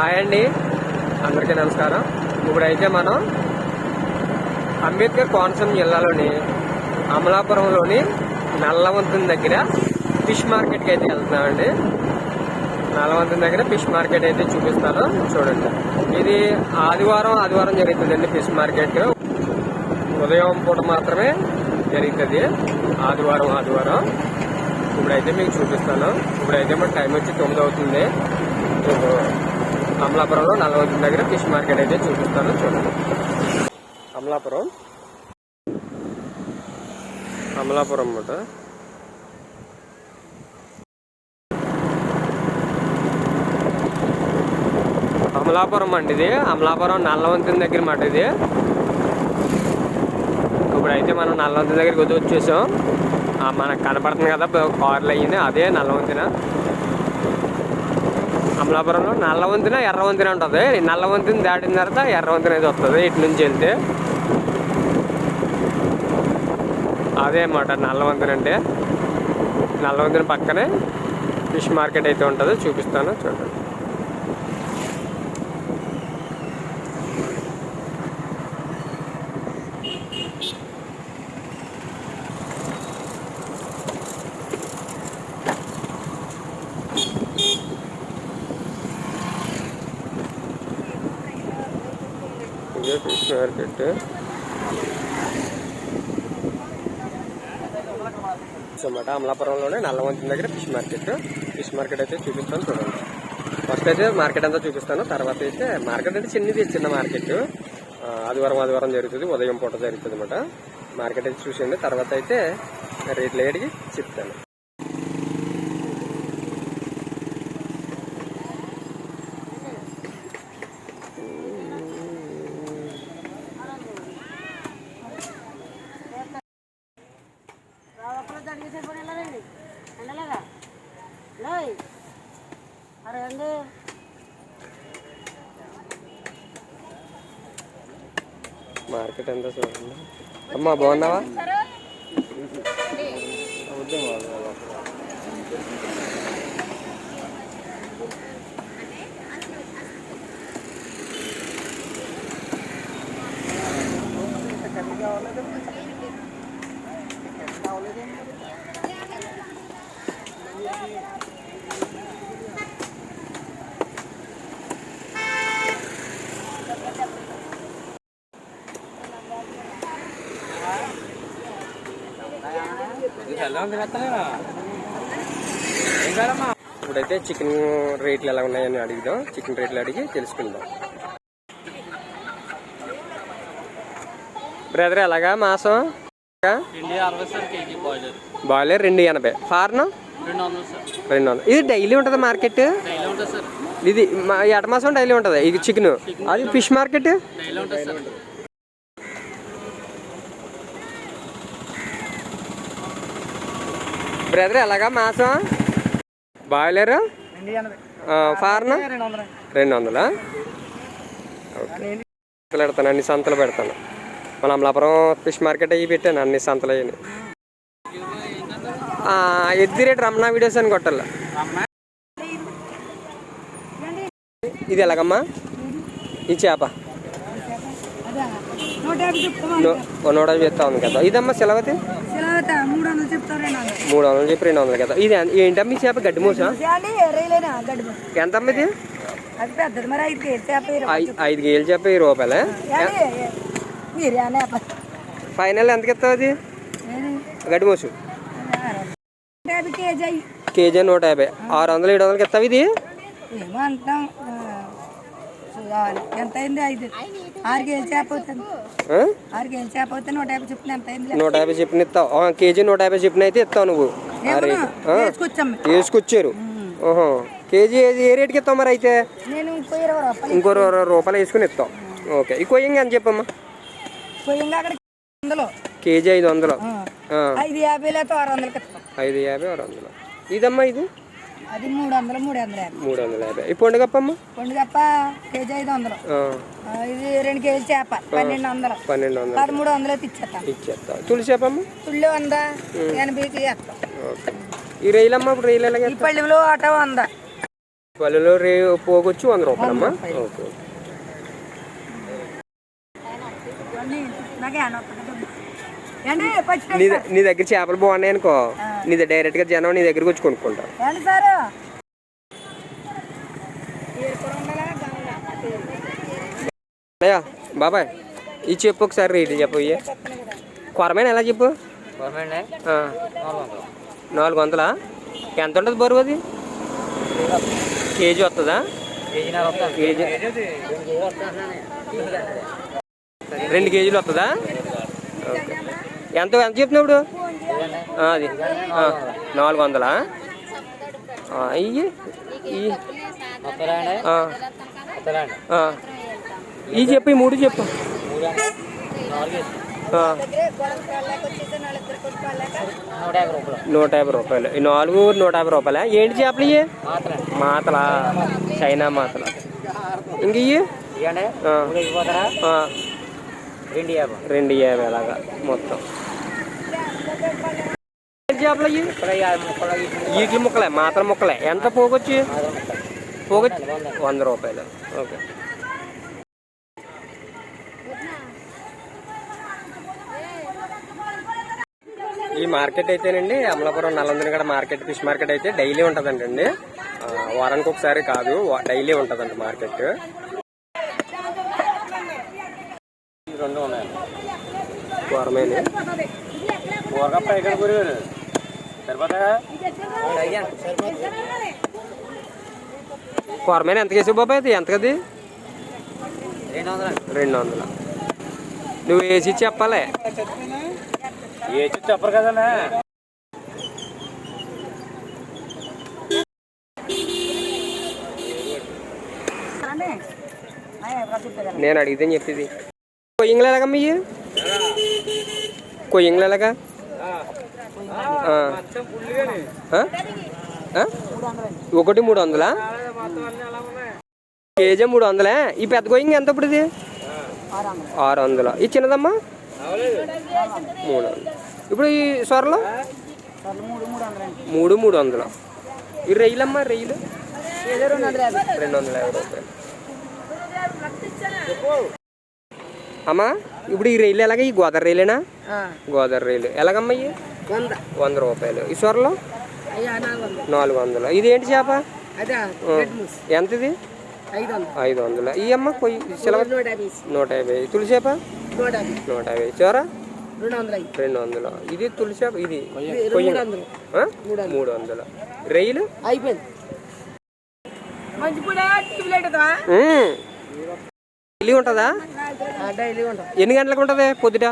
Hi అండి. అందరికీ నమస్కారం. ఇప్పుడైతే మనం అంబేద్కర్ కోనసీమ జిల్లాలోని అమలాపురంలోని నల్లవంతుని దగ్గర ఫిష్ మార్కెట్కి అయితే వెళ్తున్నామండి. నల్లవంతుని దగ్గర ఫిష్ మార్కెట్ అయితే చూపిస్తాను. చూడండి. ఇది ఆదివారం ఆదివారం జరుగుతుందండి ఫిష్ మార్కెట్. ఉదయం పూట మాత్రమే జరుగుతుంది. ఆదివారం ఆదివారం. ఇప్పుడైతే మీకు చూపిస్తాను. ఇప్పుడైతే మన టైం వచ్చి తొమ్మిది అవుతుంది. అమలాపురంలో నల్లవంతుని దగ్గర ఫిష్ మార్కెట్ అయితే చూపిస్తాను. చూడండి. అమలాపురం అమలాపురం అన్నమాట. అమలాపురం అండి ఇది. అమలాపురం నల్లవంతుని దగ్గర మాట ఇది. ఇప్పుడైతే మనం నల్లవంతుని దగ్గరికి వదిలి వచ్చేసాం. మనకు కనపడుతుంది కదా కార్లు అయ్యింది అదే నల్లవంతిన? అమలాపురంలో నల్లవంతిన ఎర్రవంతిన ఉంటుంది. నల్ల నల్లవంతిన దాటిన తర్వాత ఎర్రవంతిన అయితే వస్తుంది ఇటు నుంచి వెళ్తే. అదే అన్నమాట నల్లవంతిన అంటే. నల్ల వంతెన పక్కనే ఫిష్ మార్కెట్ అయితే ఉంటుంది. చూపిస్తాను. చూడండి. ఉంది ఫిష్ మార్కెట్. అనమాట అమలాపురంలోనే నల్లవంతి దగ్గర ఫిష్ మార్కెట్. ఫిష్ మార్కెట్ అయితే చూపిస్తాను చూడండి. ఫస్ట్ అయితే మార్కెట్ అంతా చూపిస్తాను. తర్వాత అయితే మార్కెట్ అంటే చిన్నది చిన్న మార్కెట్. ఆదివారం ఆదివారం జరుగుతుంది. ఉదయం పూట జరుగుతుంది అనమాట మార్కెట్ అయితే చూసేయండి. తర్వాత అయితే రేట్లు అడిగి చెప్తాను. మార్కెట్ ఎంత చూడండి అమ్మ బాగున్నావా? కావాలి ఇప్పుడైతే చికెన్ రేట్లు ఎలా ఉన్నాయని అడుగుదాం. చికెన్ రేట్లు అడిగి తెలుసుకుందాం. బ్రదర్ ఎలాగా మాసం? బాయిలర్. రెండు ఎనభై. ఫార్న్? రెండు వందలు ఇది డైలీ ఉంటుంది మార్కెట్? ఇది ఎట మాసం డైలీ ఉంటుంది? ఇది చికెన్. అది ఫిష్ మార్కెట్ డైలీ ఉంటుంది సార్ బ్రదర్ ఎలాగా మాసం? బాయిలర్? ఫార్న్? రెండు వందలా? ఓకే. సంతలు పెడతాను అన్ని సంతలు పెడతాను. మన అమలాపురం ఫిష్ మార్కెట్ అయ్యి పెట్టాను అన్ని సంతలు అయ్యి ఎద్ది రేటు రమణ వీడియోస్ అని కొట్టాల? ఇది ఎలాగమ్మా? ఈ చేప? నూట యాభై చెప్తా ఉంది కదా. ఇదమ్మా సెలవుతా మూడు వందలు చెప్పి రెండు వందలు కదా. ఇది ఏంటమ్మా ఈ చేప గడ్డి మూస? ఎంత అమ్మ ఇది? ఐదు కేజీ చేప వెయ్యి రూపాయలే ఫైనల్ ఎంతకి ఇస్తావు అది? గడ్డి మూసు. కేజీ నూట యాభై. ఆరు వందలు ఏడు వందలకి ఇస్తావు ఇది ఎంత అయింది ఐదు? ఆరు కేజీ చేప అవుతుంది ఆ? ఆరు కేజీ చేప అవుతుంది నూట యాభై చెప్పిన ఎంత అయింది నూట యాభై చెప్పిన ఇస్తావు. కేజీ నూట యాభై చెప్పిన అయితే ఇస్తావు నువ్వు. వేసుకొచ్చారు ఓహో. కేజీ ఏది? ఏ రేటుకి ఇస్తావు మరి అయితే? ఇంకో ఇరవై రూపాయలు వేసుకుని ఇస్తావు. ఓకే. ఈ కొయ్యంగా అని చెప్పమ్మా? కేజీ ఐదు వందలు. ఐదు యాభై ఆరు వందలు. ఇదమ్మా ఇది? అది మూడు వందలు మూడు వందల యాభై మూడు వందల యాభై ఈ పండుగప్పమ్మా? పండు తప్ప కేజీ ఐదు వందలు ఇది రెండు కేజీ చేప పన్నెండు వందలు పన్నెండు వందలు పదమూడు వందలు ఇచ్చేస్తాం ఇచ్చేస్తావు తులసి చేపమ్మా తుళ్ళు వంద ఎనభైకి వేస్తాం ఓకే. ఈ రైలమ్మా ఇప్పుడు రైలు ఎలాగ పళ్ళెంలో ఆటో వంద. పల్లెలో రే పోగొచ్చి వంద రూపాయలు. ఓకే. నాకే నీ ద- నీ దగ్గర చేపలు బాగున్నాయి అనుకో. నీ దగ్గర డైరెక్ట్గా జనం నీ దగ్గరికి వచ్చి కొనుక్కుంటారు. బాబాయ్ ఇది చెప్పు ఒకసారి రేటు చెప్పు ఇయ్యి. కొరమైన ఎలా చెప్పు? ఆ. నాలుగు వందలా? ఎంత ఉంటుంది బరువు అది? కేజీ వస్తుందా కేజీ రెండు కేజీలు వస్తుందా ఓకే. ఎంత ఎంత ఆ, అది. నాలుగు వందలా. ఆ. ఇవి చెప్పు ఈ మూడు చెప్పు. నూట యాభై రూపాయలు. ఈ నాలుగు నూట యాభై రూపాయలా? ఏంటి చేపలు ఇవి మాతలా. చైనా మాతల. ఇంక ఇవి. రెండు యాభై. రెండు యాభై అలాగా మొత్తం. చేపలు ఇవి? ఈట్ల ముక్కలే మాత్రం ముక్కలే. ఎంత పోగొచ్చి? పోగొచ్చి? వంద రూపాయలు. ఓకే. ఈ మార్కెట్ అయితేనండి అమలాపురం నలందనగడ మార్కెట్ ఫిష్ మార్కెట్ అయితే డైలీ ఉంటుందండి వారానికి ఒకసారి కాదు డైలీ ఉంటుందండి మార్కెట్. రెండు ఉన్నాయి కూరమైన కూరగా పైకి గురిగారు కొరమైన ఎంత కేసు బాబాయ్ అది? ఎంత కది రెండు వందలు నువ్వు వేసి చెప్పాలి. ఏ చెప్పరు కదన్నా. నేను అడిగితే చెప్పేది. కొయ్యంగులు ఎలాగమ్మ ఇవి కొయ్యంగులు ఎలాగా? ఒకటి మూడు వందలా? కేజీ మూడు వందలే? ఈ పెద్ద గోయింగ్ ఎంత ఇప్పుడు ఇది? ఆరు వందలు. ఈ చిన్నదమ్మా? మూడు వందలు. ఇప్పుడు ఈ సొరలు మూడు మూడు వందలు. ఈ రొయ్యలమ్మా రొయ్యలు రెండు వందల యాభై రూపాయలు. అమ్మా ఇప్పుడు ఈ రైలు ఎలాగ? ఈ గోదావరి రైలేనా? గోదావరి రైలు. ఎలాగమ్మా ఇవి వంద. రూపాయలు. ఈ సొరలు? నాలుగు వందలు. నాలుగు వందలు. ఇది ఏంటి చేప? ఎంత ఇది ఐదు వందలు. ఈ అమ్మ సిలవ. నూట యాభై తులసి చేప? నూట యాభై. చోర రెండు వందలు ఇది తులసి చేప? ఇది? మూడు వందలు. రైలు? అయిపోయింది. డైలీ ఉంటుందా? ఎన్ని గంటలకు ఉంటుంది పొద్దుట?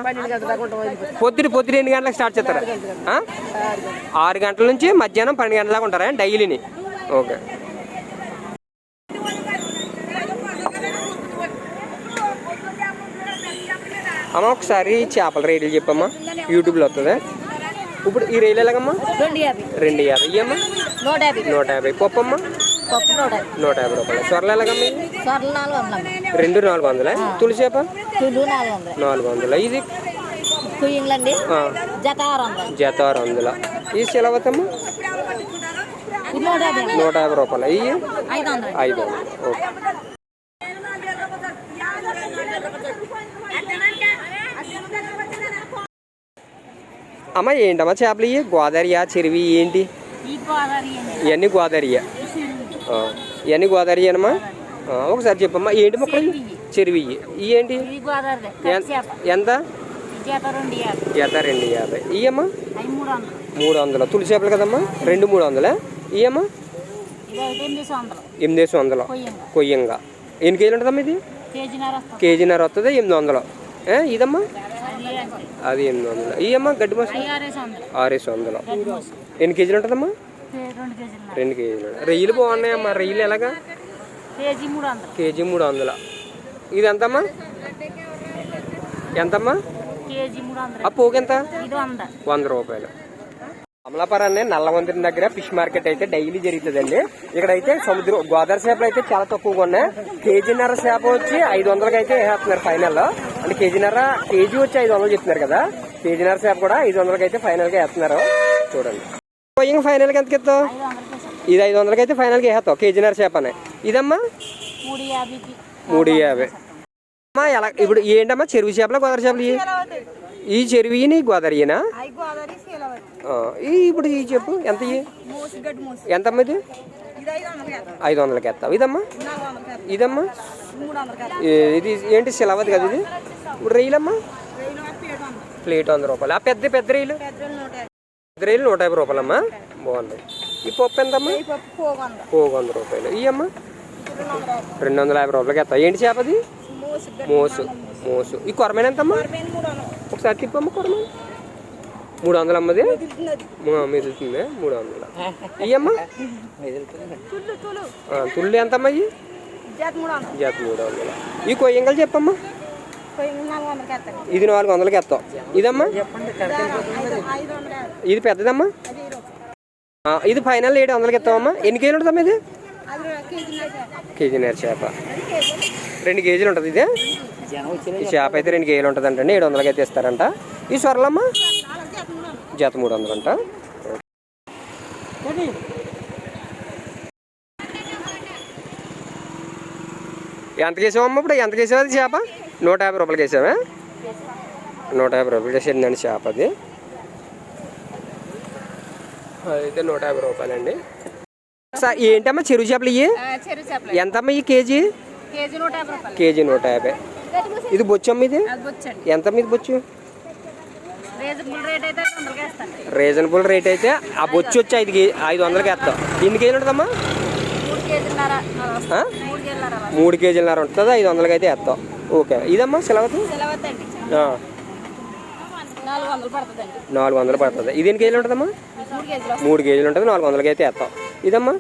పొద్దుట పొద్దుట ఎన్ని గంటలకు స్టార్ట్ చేస్తారా? ఆరు గంటల నుంచి మధ్యాహ్నం పన్నెండు గంటల దాకా ఉంటారా డైలీని? ఓకే. అమ్మ ఒకసారి చేపల రేట్లు చెప్పమ్మా. యూట్యూబ్లో వస్తుంది ఇప్పుడు ఈ రైలు ఎలాగమ్మా? రెండు యాభై. రెండు యాభై. ఇయ్యమ్మా నూట యాభై. నూట యాభై. పప్పు అమ్మ పప్పు నూట యాభై నూట యాభై రూపాయలు. సొరలు ఎలాగమ్మా? సొరలు నాలుగు వందలు రెండు నాలుగు వందలే? తులసి చేప? తులు నాలుగు వందలు. నాలుగు వందలు. ఇది? కుయ్యంగులండి ఆ, జత ఆరు వందలు. జత ఆరు వందల. ఈ సిలవతమ్మ ఇది నూట యాభై రూపాయలు? ఇవి ఐదు వందలు. ఐదు వందలు. ఓకే. అమ్మ ఏంటమ్మా చేపలు ఇవి గోదావరియా చెరువి ఏంటి? ఇవన్నీ గోదావరియా. ఇవన్నీ గోదావరియనమ్మా ఆ, ఒకసారి చెప్పమ్మా. ఏంటి మొక్కలు? చెరువి ఇవి ఏంటి? గోదావరి ఎంత? జత రెండు యాభై. అవి మూడు వందలు. తులసి చేపలు కదమ్మా? రెండు మూడు వందలే? ఒకటి ఎనిమిది వందలు. కొయ్యంగా. ఎన్ని కేజీలు ఉంటుందమ్మా ఇది? కేజీన్నర వస్తుంది. కేజీన్నర వస్తుంది ఎనిమిది వందలు? ఇదమ్మా? అది ఎనిమిది వందలు. ఇయ్యమ్మా గడ్డి మోసం అవి ఆరేసి వందలు. ఎన్ని కేజీలు ఉంటుందమ్మా? రెండు కేజీలు రొయ్యలు బాగున్నాయమ్మా రొయ్యలు ఎలాగా? కేజీ మూడు వందలు. ఇది ఎంతమ్మా? ఎంతమ్మా? ఆ పోకెంత ఇది వంద. రూపాయలు. అమలాపురాన్ని నల్లవంతిని దగ్గర ఫిష్ మార్కెట్ అయితే డైలీ జరుగుతుందండి. ఇక్కడైతే సముద్రం గోదావరి చేపలు అయితే చాలా తక్కువగా ఉన్నాయి. కేజీన్నర చేప వచ్చి ఐదు వందలకి అయితే వేస్తున్నారు ఫైనల్లో అంటే కేజీన్నర కేజీ వచ్చి ఐదు వందలు చెప్తున్నారు కదా. కేజీన్నర చేప కూడా ఐదు వందలకి అయితే ఫైనల్గా వేస్తున్నారు. చూడండి. ఫైనల్కి ఎంత ఇస్తావు ఇది ఐదు వందలకి అయితే ఫైనల్కి వేస్తావు కేజీన్నర చేపనే ఇదమ్మా? మూడు యాభై. అమ్మా ఎలా ఇప్పుడు ఏంటమ్మా చెరువు చేపలు గోదావరి చేపలు? ఈ? చెరువుని గోదావరినా ఈ ఇప్పుడు ఈ చెప్పు ఎంత ఎంతమ్మా ఇది? ఐదు వందలకి వేస్తావు. ఇదమ్మా? ఇదమ్మా? ఇది ఏంటి సిలవది కదా ఇది? ఇప్పుడు వందలు. ప్లేట్ వంద రూపాయలు. ఆ పెద్ద పెద్ద రైలు? పెద్దలు నూట యాభై రూపాయలమ్మా? బాగుంది. ఈ పప్పు ఎంతమ్మా? పోగు వంద రూపాయలు ఇవమ్మా రెండు వందల యాభై రెండు వందల యాభై రూపాయలకి వేస్తావు ఏంటి చేపది మూసి మోసు. మోసు. ఈ కొరమైన ఎంతమ్మా? ఒకసారి తిప్పమ్మ కొరమైన. మూడు వందలు అమ్మది మిగులుతుంది. మూడు వందలు ఇయ్యమ్మా తుళ్ళు ఎంతమ్మా ఇవి? జాతి మూడు వందలు జాతి మూడు వందలు ఈ కొయ్యంగలు చెప్పమ్మా. ఇది నాలుగు వందలకి వేస్తాం ఇదమ్మా? ఇది పెద్దదమ్మా? ఇది ఫైనల్ ఏడు వందలకి ఇస్తామమ్మా ఎన్ని కేజీలు ఉంటుందమ్మా ఇది? కేజీ కేజీన్నర చేప. రెండు కేజీలు ఉంటుంది ఇది? ఈ చేప అయితే రెండు కేజీలు ఉంటుంది అంటండి ఏడు వందలకి అయితే ఇస్తారంట ఈ సొరలమ్మా జత మూడు వందలు అంట ఎంత కేసావమ్మా ఇప్పుడు? ఎంత కేసావు అది చేప? నూట యాభై రూపాయలకి వేసావా నూట యాభై రూపాయలు వేసిందండి చేప అది. అయితే నూట యాభై రూపాయలండి. సా- ఏంటమ్మా చెరువు చేపలు ఇవి ఎంతమ్మా ఈ కేజీ? కేజీ నూట యాభై రూపాయలు. ఇది బొచ్చమ్మ ఇది? అది బొచ్చండి ఎంత మీద బొచ్చు? రీజనబుల్ రేట్ అయితే ఆ బొచ్చు వచ్చి ఐదు ఐదు వందలకి వేస్తాం. ఎన్ని కేజీలు ఉంటుందమ్మా? మూడు కేజీలన్నర ఉంటుంది? ఐదు వందలకి అయితే వేస్తాం. ఓకే. ఇదమ్మా సిలవతి నాలుగు వందలు పడుతుంది. ఇది ఎన్ని కేజీలు ఉంటుందమ్మా? మూడు కేజీలు ఉంటుంది? నాలుగు వందలకి అయితే వేస్తాం. ఇదమ్మా?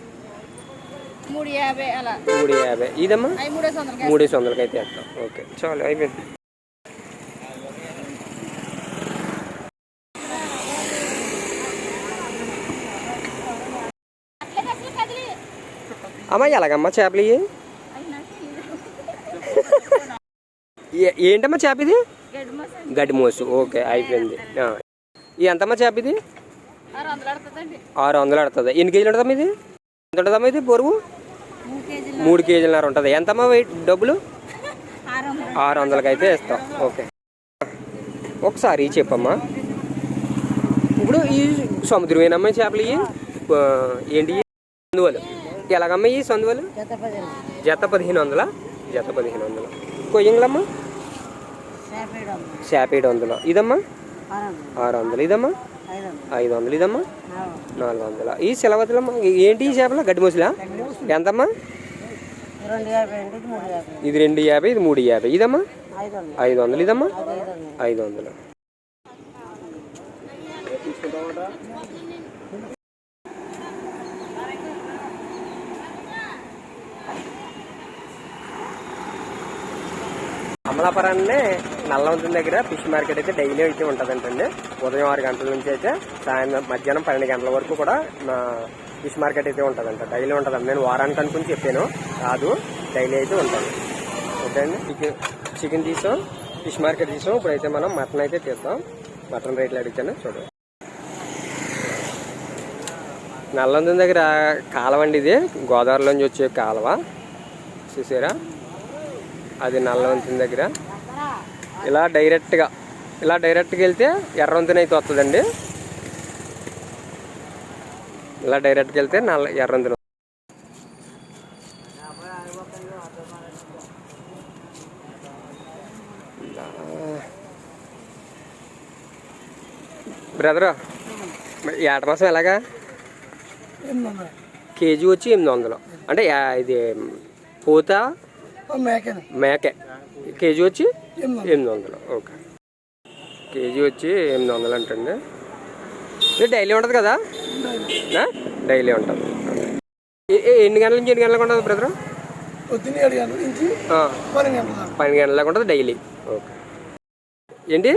మూడు యాభై ఇదమ్మా? మూడేసి వందలకి అయితే వేస్తాం. ఓకే. చాలు అయిపోయింది. అమ్మా ఎలాగమ్మా చేపలు ఇవి ఏ- ఏంటమ్మా చేప ఇది? గడ్డి మోసం గడ్డి మోసు ఓకే అయిపోయింది ఎంతమ్మా చేప ఇది? ఆరు వందలు ఆడుతుంది ఎన్ని కేజీలు ఉంటుందమ్మా ఇది? ఎంత ఉంటుందమ్మా ఇది బరువు? మూడు కేజీలు మూడు కేజీలన్నర ఉంటుంది. ఎంతమ్మా వెయిట్ డబ్బులు? ఆరు వందలు ఆరు వందలకి అయితే ఇస్తాం. ఓకే. ఒకసారి చెప్పమ్మా. ఇప్పుడు ఈ సముద్రమేనమ్మా చేపలు ఇవి ఏంటి? సందువలు? ఎలాగమ్మా ఈ సందువలు? జత పదిహేను వందల? జత పదిహేను వందలు. కొయ్యంగులమ్మా? చేప ఏడు వందలు. ఇదమ్మా? ఆరు వందలు. ఇదమ్మా? ఐదు వందలు. ఇదమ్మా? నాలుగు వందల. ఈ సెలవతులమ్మా ఏంటి ఈ చేపల? గడ్డి ముసలా? ఎంతమ్మా? ఇది రెండు యాభై ఇది మూడు యాభై. ఇదమ్మా? ఐదు వందలు. ఇదమ్మా? ఐదు వందలు. అమలాపురాన్ని నల్లవంతం దగ్గర ఫిష్ మార్కెట్ అయితే డైలీ అయితే ఉంటుందంటండి. ఉదయం ఆరు గంటల నుంచి అయితే సాయంత్రం మధ్యాహ్నం పన్నెండు గంటల వరకు కూడా నా ఫిష్ మార్కెట్ అయితే ఉంటుందంట. డైలీ ఉంటుందండి నేను వారానికి అనుకుని చెప్పాను. కాదు డైలీ అయితే ఉంటుంది. ఓకే అండి? చికెన్ చికెన్ తీసాం ఫిష్ మార్కెట్ తీసాం. ఇప్పుడైతే మనం మటన్ అయితే తీస్తాం మటన్ రేట్లు అడిగాను చూడు. నల్లందం దగ్గర కాలువ అండి ఇది. గోదావరిలోంచి వచ్చే కాలువ. చూసారా? అది నల్లవంతిన దగ్గర. ఇలా డైరెక్ట్గా ఇలా డైరెక్ట్గా వెళ్తే ఎర్రవంతిన అయితే వస్తుందండి ఇలా డైరెక్ట్గా వెళ్తే నల్ల ఎర్రవంతిన బ్రదరు ఏట మాసం ఎలాగా? కేజీ వచ్చి ఎనిమిది వందలు. అంటే ఇది పూత మేకే. కేజీ వచ్చి ఎనిమిది వందలు. ఓకే. కేజీ వచ్చి ఎనిమిది వందలు అంటండి. ఇది డైలీ ఉంటుంది కదా? డైలీ. ఉంటుంది. ఎన్ని గంటల నుంచి ఎన్ని గంటలకు ఉంటుంది బ్రదర్? పన్నెండు గంటలకు ఉంటుంది డైలీ. ఓకే. ఏంటి?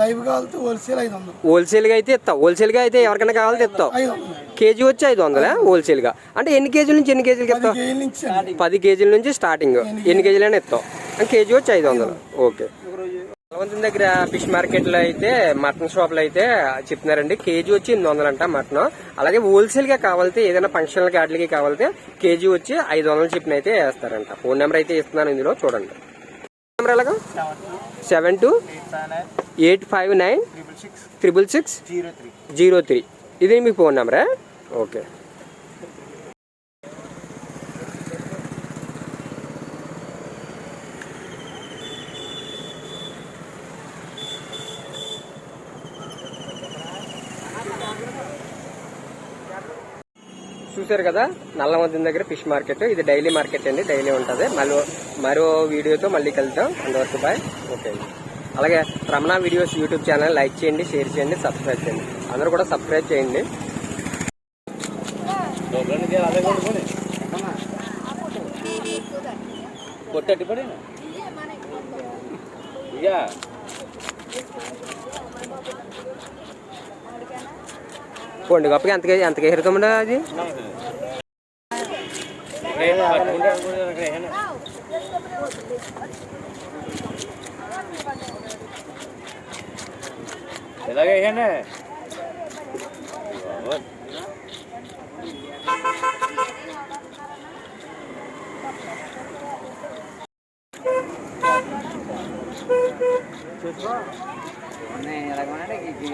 లైవ్ హోల్సేల్ ఐదు వందలు. హోల్సేల్గా అయితే ఇస్తావు. హోల్సేల్గా అయితే ఎవరికైనా కావాలంటే ఇస్తావు. కేజీ వచ్చి ఐదు వందలే? హోల్సేల్గా అంటే ఎన్ని కేజీల నుంచి ఎన్ని కేజీలకి ఇస్తావు. పది కేజీల నుంచి స్టార్టింగ్ ఎన్ని కేజీలైనా ఇస్తావు. కేజీ వచ్చి ఐదు వందలు. ఓకే భగవంతుని దగ్గర ఫిష్ మార్కెట్లో అయితే మటన్ షాప్లో అయితే చెప్తున్నారండి. కేజీ వచ్చి ఎనిమిది వందలు అంట మటన్. అలాగే హోల్సేల్గా కావాలితే ఏదైనా ఫంక్షన్ వాటికి కావాలితే కేజీ వచ్చి ఐదు వందలు చెప్పిన అయితే వేస్తారంట. ఫోన్ నెంబర్ అయితే ఇస్తున్నాను ఇందులో చూడండి. నెంబర్ ఎలాగా? Seven two eight five nine triple six zero three. ఇది మీ ఫోన్ నెంబరా? ఓకే. చూసారు కదా? నల్లమద్దిన దగ్గర ఫిష్ మార్కెట్. ఇది డైలీ మార్కెట్ అండి డైలీ ఉంటుంది. మళ్ళీ మరో వీడియోతో మళ్ళీ కలుద్దాం. అంతవరకు బాయ్. ఓకే అండి. అలాగే Ramana videos YouTube channel like చేయండి షేర్ చేయండి సబ్స్క్రైబ్ చేయండి. అందరూ కూడా సబ్స్క్రైబ్ చేయండి. పడి? గొప్పగా ఎంత ఎంత ఎరుతామండి అది? লাগে এখানে মানে লাগবে না কি কি